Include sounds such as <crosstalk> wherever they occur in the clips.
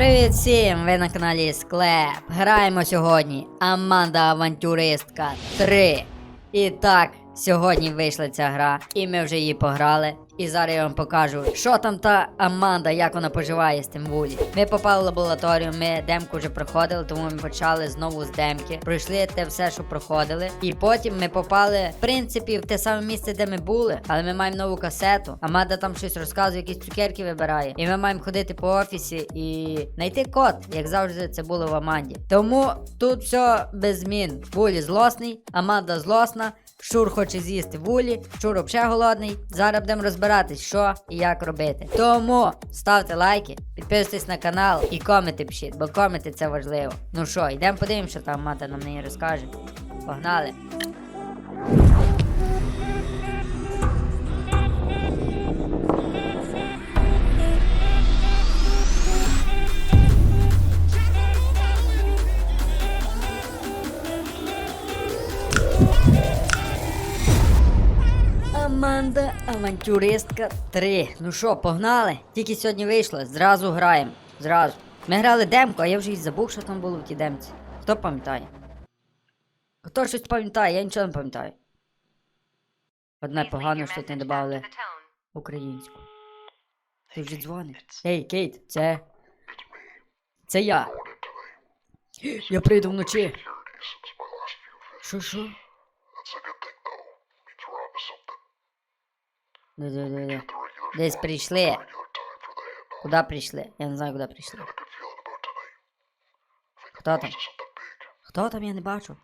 Привіт всім! Ви на каналі Склеп. Граємо сьогодні Аманда Авантюристка 3. І так, сьогодні вийшла ця гра, і ми вже її пограли. І зараз я вам покажу, що там та Аманда, як вона поживає з тим вулі. Ми попали в лабораторію, ми демку вже проходили, тому ми почали знову з демки. Пройшли те все, що проходили. І потім ми попали, в принципі, в те саме місце, де ми були, але ми маємо нову касету. Аманда там щось розказує, якісь цукерки вибирає. І ми маємо ходити по офісі і знайти код, як завжди це було в Аманді. Тому тут все без змін. Вулі злосний, Аманда злосна. Шур хоче з'їсти вулі, Шур взагалі голодний. Зараз будемо розбиратись, що і як робити. Тому ставте лайки, підписуйтесь на канал і коменти пишіть, бо коменти це важливо. Ну що, йдемо подивимося, що там мата нам неї розкаже. Погнали! Авантюристка 3. Ну що, погнали? Тільки сьогодні вийшло, зразу граємо. Зразу. Ми грали демку, а я вже й забув, що там було в тій демці. Хто пам'ятає? Хто щось пам'ятає, я нічого не пам'ятаю. Одне погано, що не додали українську. Ти вже дзвонить. Ей, Кейт, це. Це я. Я прийду вночі. Що, що? Де-де-де-де. Десь прийшли. Куди прийшли? Я не знаю, куди прийшли. Хто там? Хто там, я не бачу.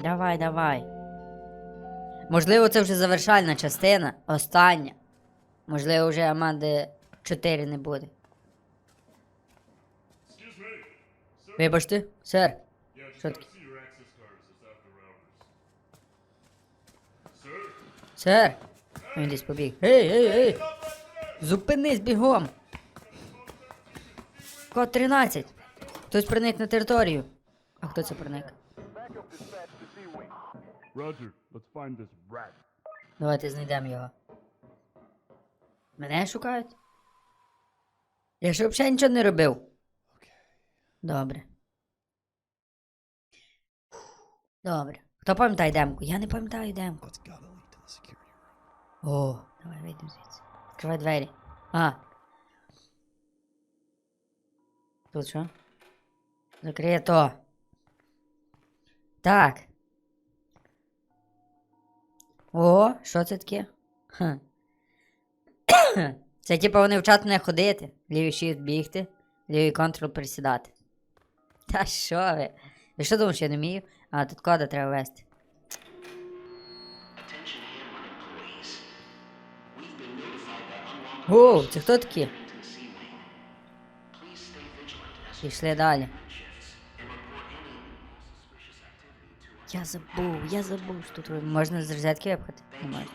Давай, давай. Можливо, це вже завершальна частина, остання. Можливо, вже Аманди 4 не буде. Вибачте, сер. Що таке? Сер. Він десь побіг. Ей, ей, ей! Зупинись бігом! Код 13. Хтось проник на територію. А хто це проник? Roger, let's find this rat. Давайте знайдемо його. Мене шукають? Я ж взагалі нічого не робив. Добре. Добре. Хто пам'ятає демку? Я не пам'ятаю демку. Security room. О, давай вийдемо звідси. Відкривай двері. А. Тут що? Закрито. Так. О, що це таке? Ха. Це <coughs> типу вони вчать мене ходити. Лівий shift бігти, лівий контрол присідати. Та <laughs> що ви? Ви що думаєш, я не вмію? А, тут кода треба ввести. О, це хто такі? Пішли далі. Я забув, я забув, що тут можна з розетки випхати? Не можна.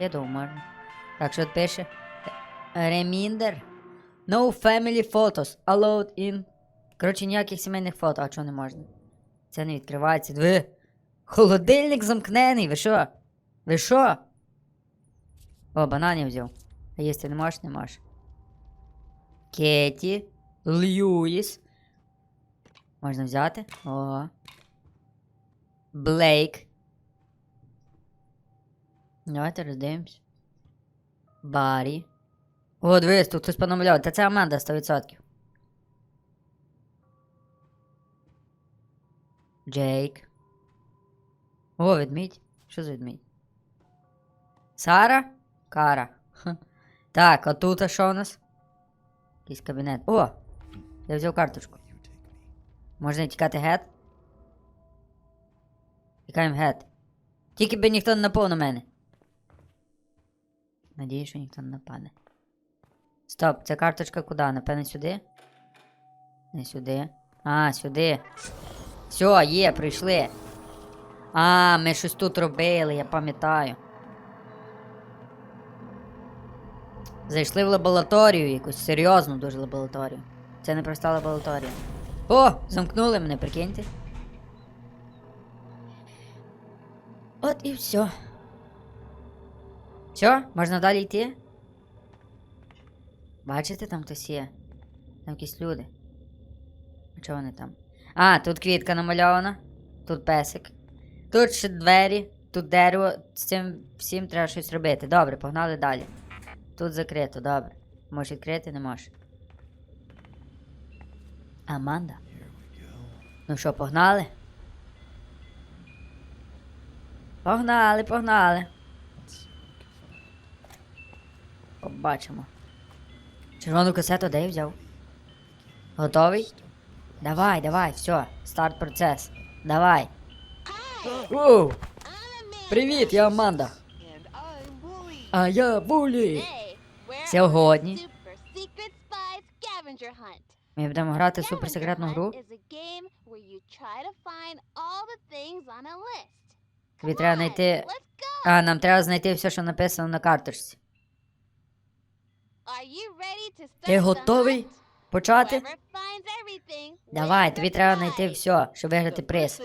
Я думав, можна. Так, що тут пише? Reminder. No family photos allowed in. Коротше, ніяких сімейних фото, а чого не можна? Це не відкривається. Диви. Холодильник замкнений, ви що? Ви що? О, бананів взяв. А їсти не можеш, не можеш. Кеті. Льюіс. Можна взяти? О. Блейк. Давайте роздивимось. Барі. О, дивись, тут хтось понамальовував. Та це Аманда 100%. Джейк. О, ведмідь. Що за ведмідь? Сара? Кара. Так, а тут а що у нас? Якийсь кабінет. О! Я взяв карточку. Можна тікати гет? Тікаємо гет. Тільки би ніхто не напав на мене. Надіюсь, що ніхто не нападе. Стоп, ця карточка куди? Напевно, сюди? Не сюди. А, сюди. Все, є, прийшли. А, ми щось тут робили, я пам'ятаю. Зайшли в лабораторію, якусь серйозну дуже лабораторію. Це не проста лабораторія. О, замкнули мене, прикиньте. От і все. Все, можна далі йти? Бачите, там хтось є? Там якісь люди. А чого вони там? А, тут квітка намальована. Тут песик. Тут ще двері, тут дерево. З цим всім треба щось робити. Добре, погнали далі. Тут закрито, добре. Можеш відкрити, не можеш. Аманда. Ну що, погнали? Погнали, погнали. Побачимо. Червону касету де я взяв? Готовий? Давай, давай, все, старт процес. Давай. Привіт, я Аманда. А я Булі. Сьогодні ми будемо грати суперсекретну гру. Тобі треба знайти. А, нам треба знайти все, що написано на карточці. Ти готовий почати? Давай, тобі треба знайти все, щоб виграти приз.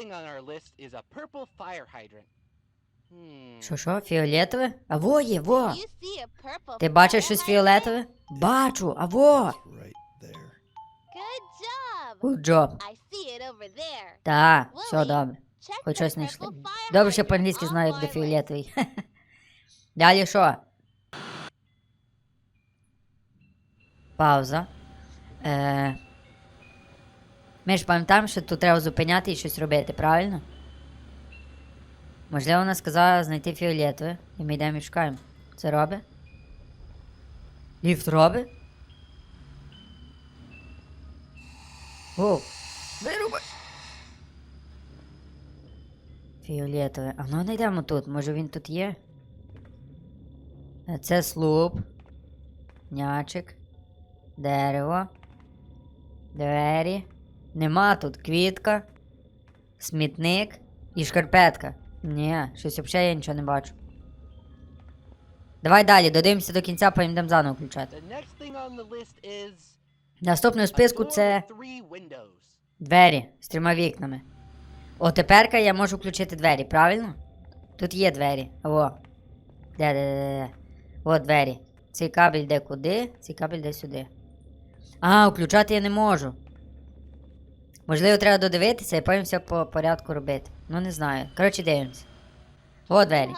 Що, що, фіолетове? А во є, во. Ти бачиш щось фіолетове? Бачу, а во. Good job. Good job. I see it over there. Та, все добре. Хоч щось знайшли. Добре, що по-англійськи знаю, як де фіолетовий. <laughs> Далі що? Пауза. Е... Ми ж пам'ятаємо, що тут треба зупиняти і щось робити, правильно? Можливо, вона сказала знайти фіолетове, і ми йдемо і шукаємо. Це робить? Ліфт робить? О! Вирубай! Фіолетове. А ну знайдемо тут. Може він тут є? Це слуп. Нячик. Дерево. Двері. Нема тут квітка. Смітник і шкарпетка. Ні, щось взагалі я нічого не бачу. Давай далі, додивимося до кінця, потім йдемо заново включати. У списку це двері з трьома вікнами. О, теперка я можу включити двері, правильно? Тут є двері. О. Де, де, де, де. О, двері. Цей кабель йде куди, цей кабель йде сюди. А, включати я не можу. Можливо, треба додивитися і потім все по порядку робити. Ну не знаю. Коротше, дивимося. О, двері.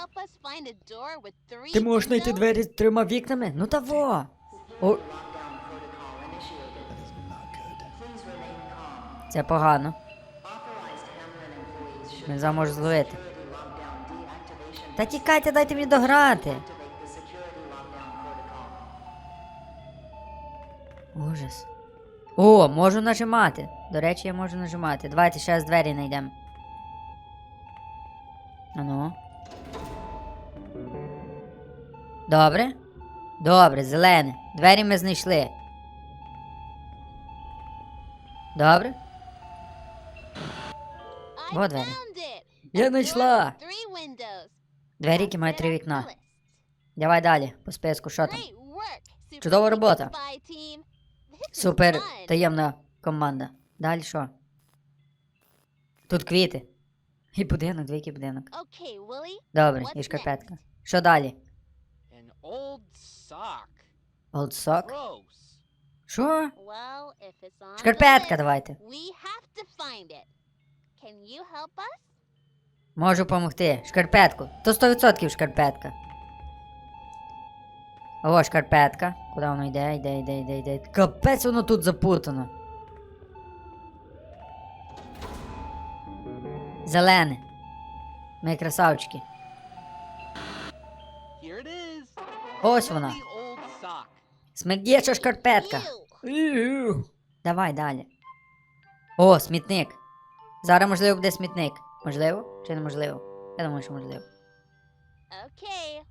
Ти можеш знайти двері з трьома вікнами? Ну та во! О, це погано. Він за може зловити. Та тікайте, дайте мені дограти. Ужас. О, можу нажимати. До речі, я можу нажимати. Давайте ще раз двері знайдемо. Ану. Добре? Добре, зелене. Двері ми знайшли. Добре? I Вот двері. Я знайшла. Двері, які мають три вікна. Давай далі, по списку, що там? Чудова робота. Супер таємна команда. Далі що? Тут квіти. І будинок, двійки будинок. Добре, і шкарпетка. Що далі? Old sock. Що? Шкарпетка давайте. Можу допомогти. Шкарпетку. То 100% шкарпетка. О, шкарпетка. Куди воно йде? Йде, йде, йде, йде. Капець воно тут запутано. Зелене. Ми красавчики. Ось вона. Смердяча шкарпетка. Давай далі. О, смітник. Зараз, можливо, буде смітник. Можливо? Чи неможливо? Я думаю, що можливо. Okay, the next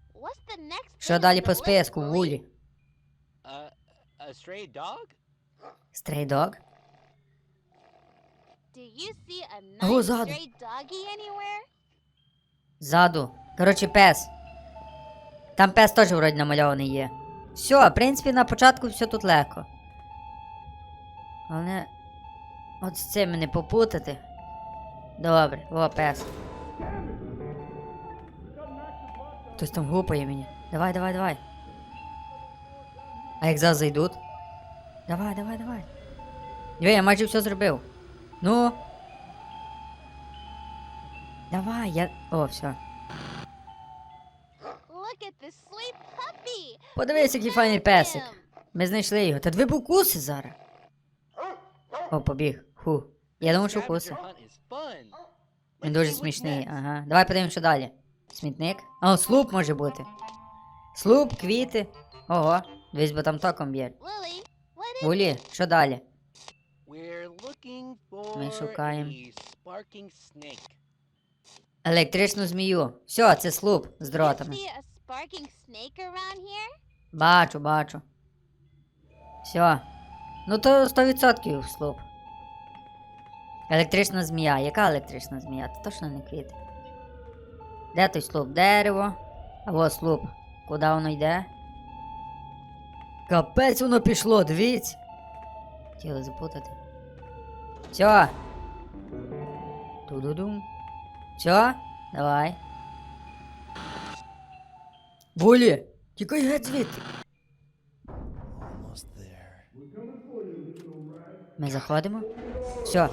Що далі по списку? Вулі? A stray dog? Стрей дог? Do you see a О, ззаду. Ззаду. Коротше, пес. Там пес теж вроді намальований є. Все, в принципі, на початку все тут легко. Але. От з цим не попутати. Добре, о, пес. Хтось там гупає мені. Давай, давай, давай. А як зараз зайдуть? Давай, давай, давай. Диви, я майже все зробив. Ну. Давай, я. О, все. Look at this sweet puppy. Подивись, який файний песик. Ми знайшли його. Та дві укуси зараз. О, побіг. Ху. Я думав, що hunt. Він дуже смішний. Ага. Давай подивимось, що далі. Смітник. А, слуп може бути. Слуп, квіти. Ого. Дивись, бо там током б'є. Вулі, що далі? Ми шукаємо. Електричну змію. Все, це слуп з дротами. Бачу, бачу. Все. Ну то 100% слуп. Електрична змія. Яка електрична змія? Це точно не квіти. Де той слуп? Дерево. Або слуп. Куди воно йде? Капець воно пішло, дивіться. Хотіли запутати. Все. Ту-ду-дум. Все? Давай. Булі! Тікай геть звідти. Ми заходимо. Все.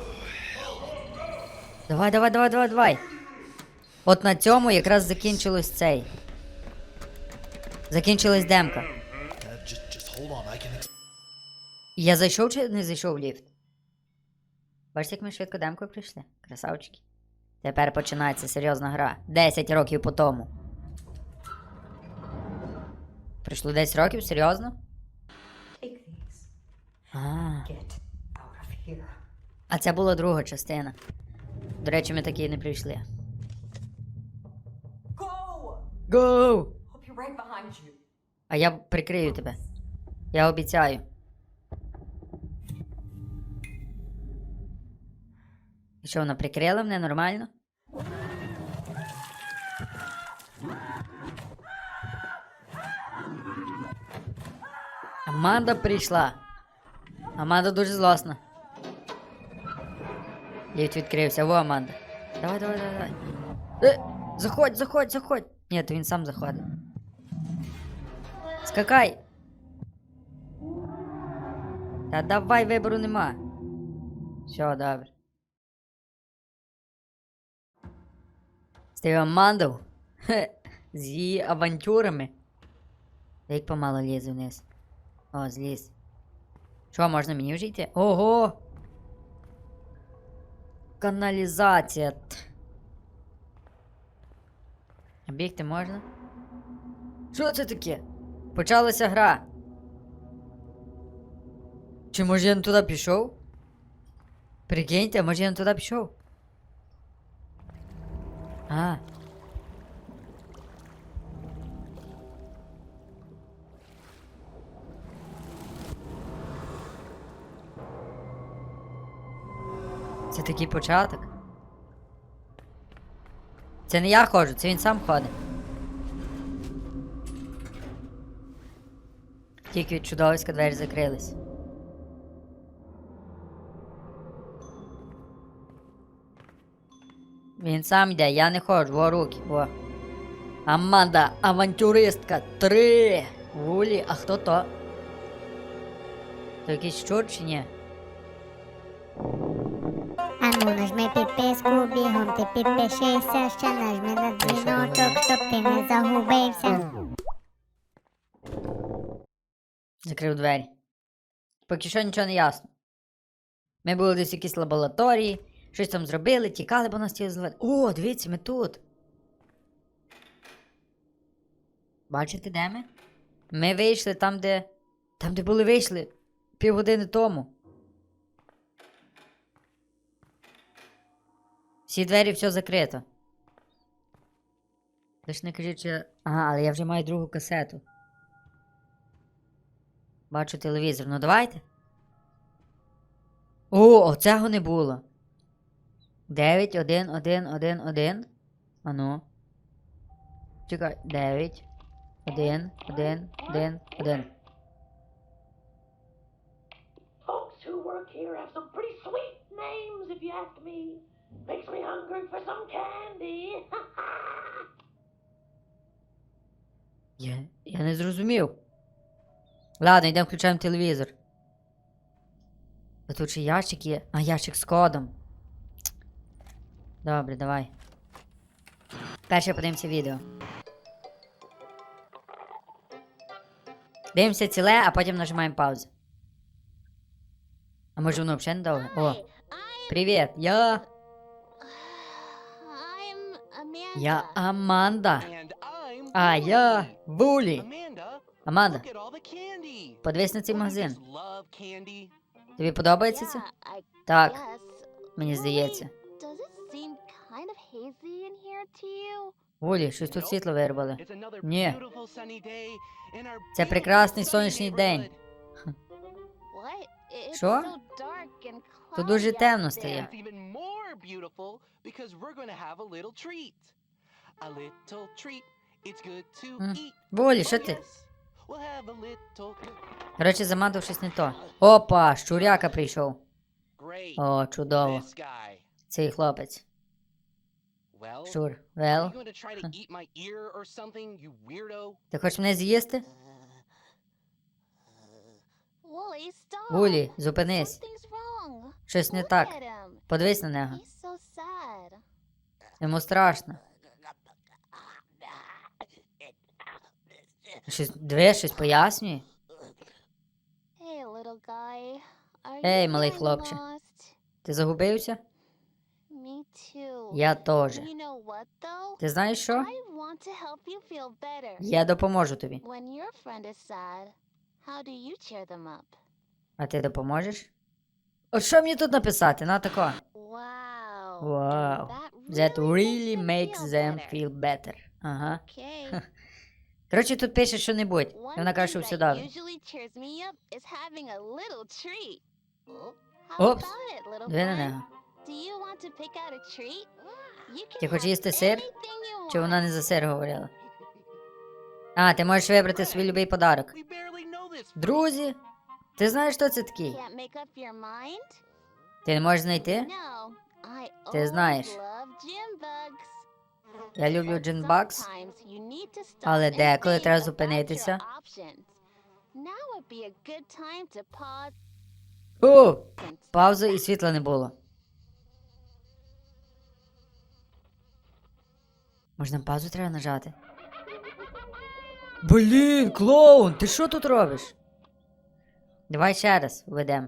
Давай, давай, давай, давай, давай. От на цьому якраз закінчилось цей. Закінчилась демка. Я зайшов чи не зайшов в ліфт? Бачите, як ми швидко демкою прийшли? Красавчики. Тепер починається серйозна гра. 10 років по тому. Прийшло 10 років? Серйозно? А це була друга частина. До речі, ми такі не прийшли. Go! I'll be right behind you. А я прикрию тебе. Я обіцяю. І Що, вона прикрила мене нормально? Аманда прийшла. Аманда дуже злосна. Ліфт відкрився. Во, Аманда. Давай, давай, давай, давай. Е, заходь, заходь, заходь. Ні, то він сам заходить. Скакай. Та давай вибору нема. Все, добре. Амандою? Хе, з її авантюрами. Як помало лізе вниз. О, зліз. Що, можна мені вже йти? Ого! Каналізація. Бігти можна? Що це таке? Почалася гра. Чи може я не туди пішов? Прикиньте, може я не туди пішов? А. Це такий початок. Це не я ходжу, це він сам ходить. Тільки від чудовиська двері закрились. Він сам йде, я не ходжу, во руки, во. Аманда, авантюристка, три. Вулі, а хто то? То якийсь щур чи ні? Нажми підписку, бігом ти підпишися, ще нажми на дзвіночок, щоб ти не загубився. Закрив двері. Поки що нічого не ясно. Ми були десь в якійсь лабораторії, щось там зробили, тікали, бо нас хотіли зловити. О, дивіться, ми тут. Бачите, де ми? Ми вийшли там, де. Там, де були вийшли півгодини тому. Всі двері все закрито. Лиш не кажіть, що. Ага, але я вже маю другу касету. Бачу телевізор. Ну давайте. О, оцього не було. 9, 1, 1, 1, 1. Ану. Чекай. 9, 1, 1, 1, 1. Folks who work here have some pretty sweet names, if you ask me. Makes me hungry for some candy. <laughs> Я, я не зрозумів. Ладно, йдемо включаємо телевізор. А тут ще ящик є. А, ящик з кодом. Добре, давай. Перше подивимося відео. Дивимося ціле, а потім нажимаємо паузу. А може воно взагалі не довго? О, привіт, я. Я Аманда. А я. Amanda, Аманда, подивись на цей магазин. Тобі подобається це? Так, мені здається. Вулі, щось тут світло вирвали. Ні. Це прекрасний сонячний день. Що? Тут дуже темно стає. A little treat. It's good to eat. Oh, що ти? Коротше, замандав щось не то. Опа, щуряка прийшов. О, чудово. Цей хлопець. Well, Щур. Вел. Ти хочеш мене з'їсти? Вулі, зупинись. Щось не так. Подивись на нього. Йому страшно. Щось диви, щось пояснює. Ей, малий хлопче. Ти загубився? Я теж. Ти знаєш що? Я допоможу тобі. А ти допоможеш? От що мені тут написати? На тако. Wow. Вау. That That really makes them them feel better. feel better. Ага. Okay. Коротше, тут пише що-небудь. І One вона каже, що все. How Опс. на нього. Ти хочеш їсти сир? Чи вона не за сир говорила? А, ти можеш вибрати свій любий подарок. Друзі, ти знаєш, хто це такий? Ти не можеш знайти? Ти знаєш. Я люблю джинбакс. Але деколи треба зупинитися. О, пауза і світла не було. Можна паузу треба нажати? Блін, клоун, ти що тут робиш? Давай ще раз введемо.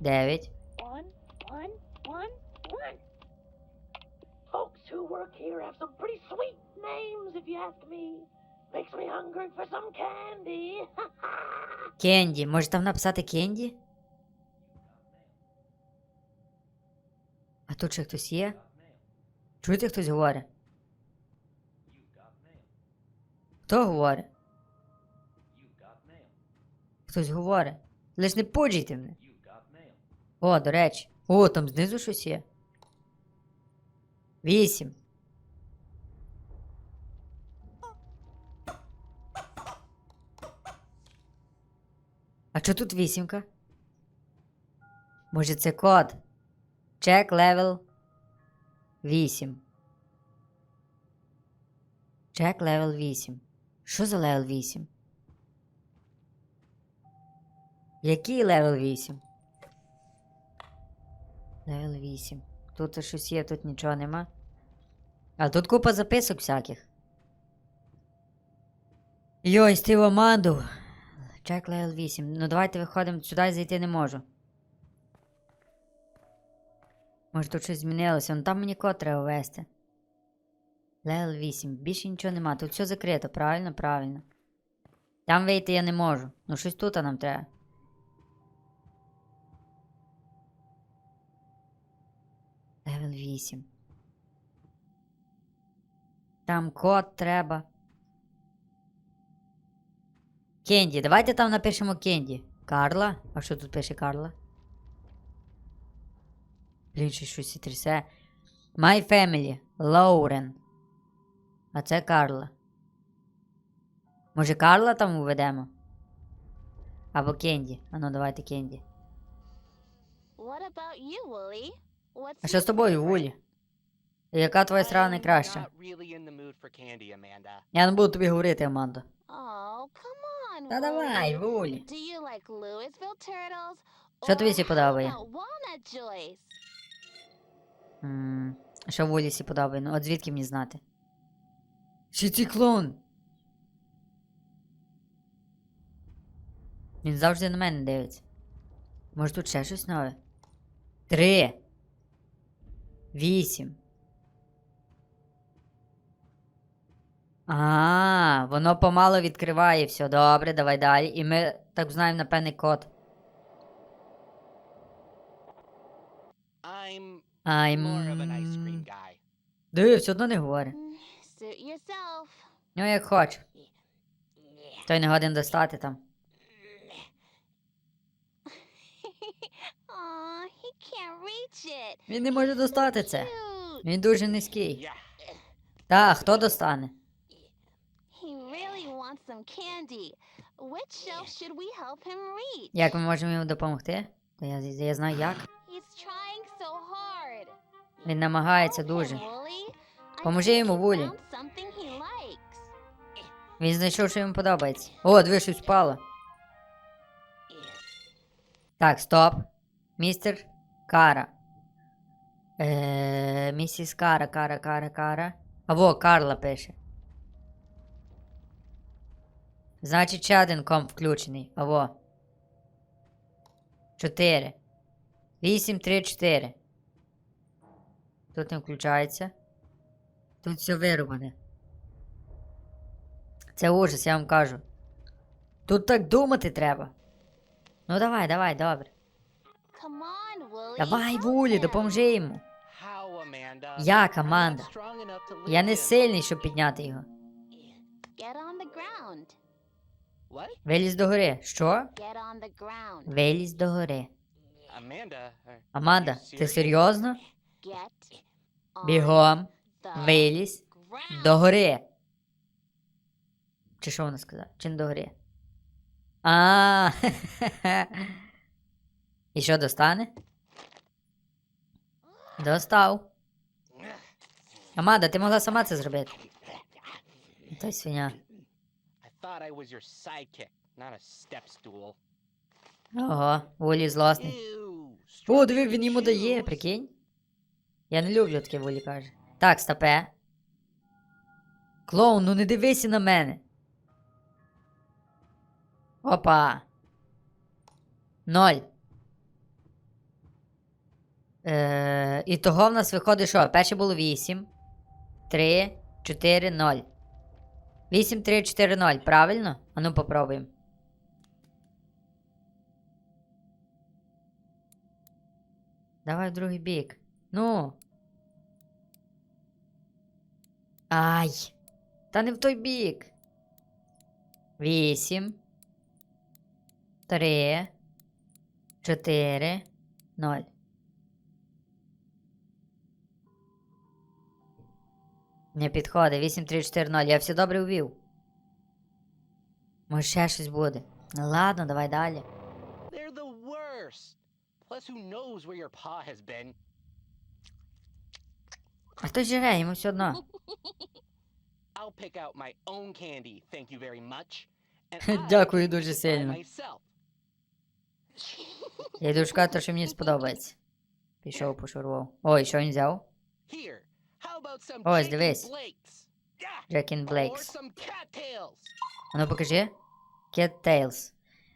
Дев'ять. Folks who work here have some pretty sweet names, if you ask me. Makes me hungry for some candy. <laughs> Кенді. Може там написати Кенді? А тут ще хтось є? Чуєте, хтось говорить? Хто говорить? Хтось говорить. Лиш не поджійте мене. О, до речі. О, там знизу щось є. Вісім. А що тут вісімка? Може це код? Чек левел 8. Чек левел 8. Що за левел 8? Який левел 8? Левел 8. Тут щось є, тут нічого нема. А тут купа записок всяких. Йой, Стива Манду. Чек левел 8. Ну давайте виходимо сюди зайти не можу. Може тут щось змінилося, ну там мені код треба ввести. Левел 8. Більше нічого нема. Тут все закрито, правильно? Правильно. Там вийти я не можу. Ну щось тут нам треба. Левел 8. Там код треба. Кенді, давайте там напишемо Кенді. Карла? А що тут пише Карла? Блін, щось щось і трясе. My family. Лоурен. А це Карла. Може Карла там уведемо? Або Кенді. А ну давайте Кенді. What about you, Wooly? What's А що з тобою? Вулі? Яка твоя страва I'm найкраща? really. Я не буду тобі говорити, Амандо. Oh, Та давай, Wooly. Вулі. Do you like Louisville turtles? Що тобі Or сі подобає? Що Вулі сі подобає? Ну, от звідки мені знати? Чи цей клоун? Він завжди на мене дивиться. Може тут ще щось нове? Три. Вісім. А, воно помало відкриває все. Добре, давай далі. І ми так знаємо, напевне, код. I'm more of an ice cream guy. Диви, все одно не Suit yourself. Ну, як хоч. Той не годен достати там. Aw, he can't reach it. Він не може достати це. Він дуже низький. Та, хто достане? Wants some candy. Which shelf should we help him reach? Як ми можемо йому допомогти? Та я, я знаю як. He's trying so hard. Він намагається дуже. Поможи йому, Вулі. Він знайшов, що йому подобається. О, диви, щось впало. Так, стоп. Містер Кара. Е, місіс Кара, Кара, Кара, Кара. А во, Карла пише. Значить, ще один комп включений. Аво. 4. 8, 3, 4. Тут не включається. Тут все вирубане. Це ужас, я вам кажу. Тут так думати треба. Ну давай, давай, добре. On. Давай, Вулі, допоможи йому. Enough to Я не сильний, щоб підняти його. Get on the ground. Вилізь до гори. Що? Get on the ground. Вилізь до гори. Аманда, ти серйозно? Бігом. Вилізь до гори. Чи що вона сказала? Чи не до гори? А. <laughs> І що достане? Достав. Аманда, ти могла сама це зробити. Той свиня. Thought I was your sidekick, not a step stool. Ого, Вулі злосний. О, диви, він йому дає, прикинь. Я не люблю таке Вулі каже. Так, стопе. Клоун, ну не дивися на мене. Опа. Ноль. Е, і того в нас виходить, що? Перше було 8. 3, 4, 0. 8, 3, 4, 0, правильно? А ну попробуємо. Давай в другий бік. Ну. Ай. Та не в той бік. Вісім. Три. Чотири. Ноль. Не підходить. 8, 3, 4, 0. Я все добре ввів. Може ще щось буде. Ну ладно, давай далі. They're the worst. Plus, who knows where your paw has been? А хто жире, йому все одно. <laughs> I'll pick out my own candy, thank you very much. <laughs> Дякую дуже сильно. Я йду шукати, що мені <laughs> сподобається. Пішов, пошурував. Ой, що він взяв? Here, Ось, дивись. Джекін Блейкс. ну покажи. Tails.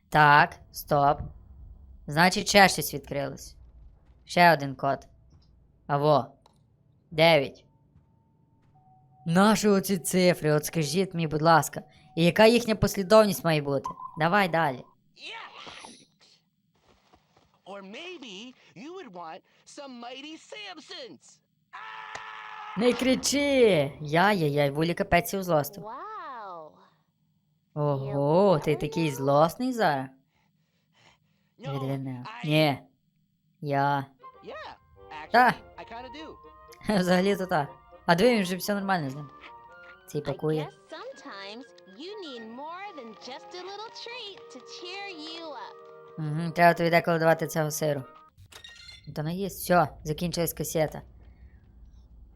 Так, стоп. Значить, ще щось відкрилось. Ще один код. Аво. Дев'ять. Наші оці цифри, от скажіть мені, будь ласка. І яка їхня послідовність має бути? Давай далі. Or maybe you would want some mighty Samsons. Не кричи! Яй-яй-яй, вулі капець у злостив. Ого, ти такий злосний зараз? I- Ні. Я. Та. Взагалі то так. А диви, він вже все нормально з ним. Цей пакує. Угу, треба тобі деколи давати цього сиру. Та наїсть, все, закінчилась касета.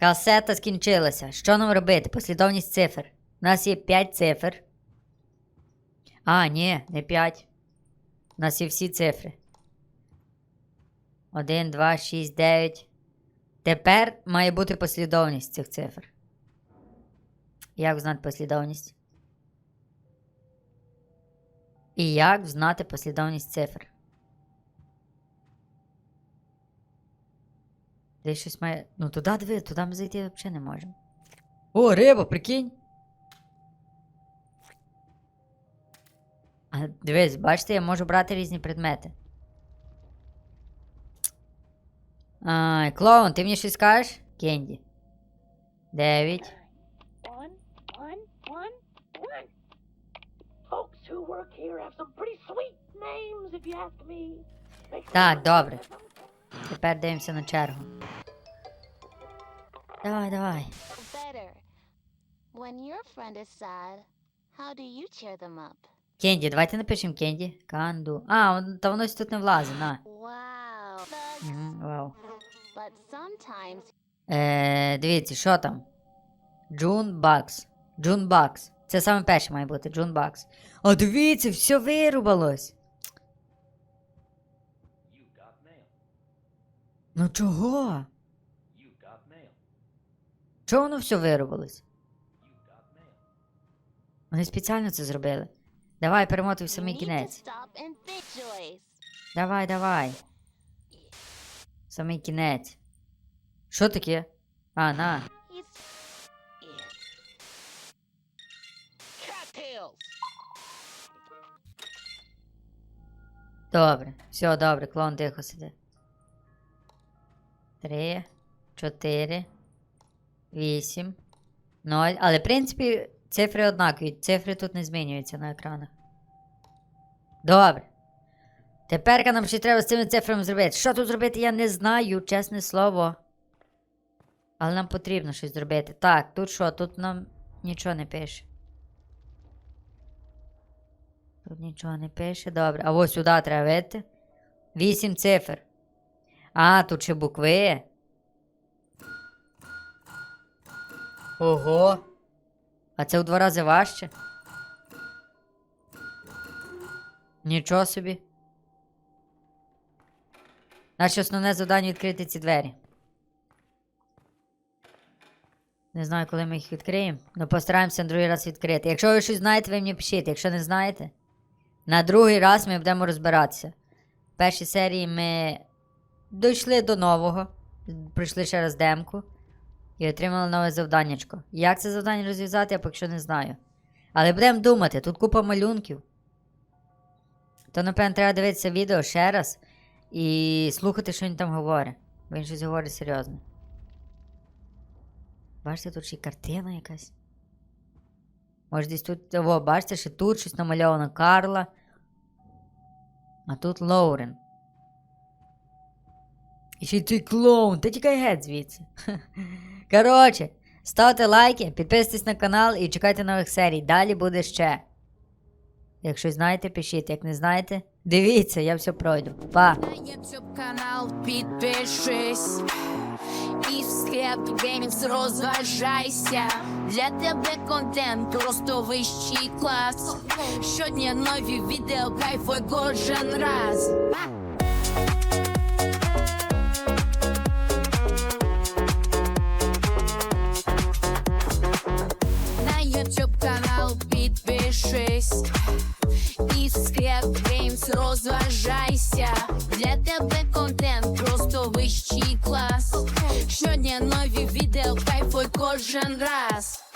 Касета скінчилася. Що нам робити? Послідовність цифр. У нас є 5 цифр. А, ні, не 5. У нас є всі цифри. 1, 2, 6, 9. Тепер має бути послідовність цих цифр. Як знати послідовність? І як знати послідовність цифр? Десь щось має. Ну туди диви, туди ми зайти взагалі не можемо. О, риба, прикинь. А дивись, бачите, я можу брати різні предмети. Ай, клоун, ти мені щось скажеш? Кенді. Дев'ять. Так, добре. Тепер дивимося на чергу. Давай, давай. Better. When your friend is sad, how do you cheer them up? Кенді, давайте напишемо Кенді. Канду. А, он- та воно тут не влазить, на. Угу, вау. Е, дивіться, що там? Джун Бакс. Джун Бакс. Це саме перше має бути, Джун Бакс. О, дивіться, все вирубалось. Ну чого? Чого воно все mail. Вони спеціально це зробили. Давай, перемотуй в самий кінець. Давай, давай. Самий кінець. Що таке? А, на. Добре. Все, добре, клон тихо сиди. Три, чотири, вісім, ноль. Але, в принципі, цифри однакові. Цифри тут не змінюються на екранах. Добре. Тепер нам ще треба з цими цифрами зробити. Що тут зробити, я не знаю, чесне слово. Але нам потрібно щось зробити. Так, тут що? Тут нам нічого не пише. Тут нічого не пише. Добре. А ось сюди треба видати. Вісім цифр. А, тут ще букви. Ого. А це в два рази важче. Нічого собі. Наше основне завдання відкрити ці двері. Не знаю, коли ми їх відкриємо. але постараємося на другий раз відкрити. Якщо ви щось знаєте, ви мені пишіть. Якщо не знаєте, на другий раз ми будемо розбиратися. В першій серії ми дійшли до нового. Пройшли ще раз демку. І отримали нове завданнячко. Як це завдання розв'язати, я поки що не знаю. Але будемо думати, тут купа малюнків. То, напевно, треба дивитися відео ще раз і слухати, що він там говорить. Він щось говорить серйозне. Бачите, тут ще й картина якась. Може десь тут. О, бачите, ще тут щось намальовано Карла. А тут Лоурен. І ще й цей клоун, та тікай геть звідси. <laughs> Коротше, ставте лайки, підписуйтесь на канал і чекайте нових серій. Далі буде ще. Якщо знаєте, пишіть. Як не знаєте, дивіться, я все пройду. Па! На канал підпишись і в склеп геймс розважайся. Для тебе контент просто вищий клас. Щодня нові відео, кайфуй кожен раз. Підпишись і в геймс розважайся. Для тебе контент просто вищий клас. Щодня нові відео, кайфуй кожен раз.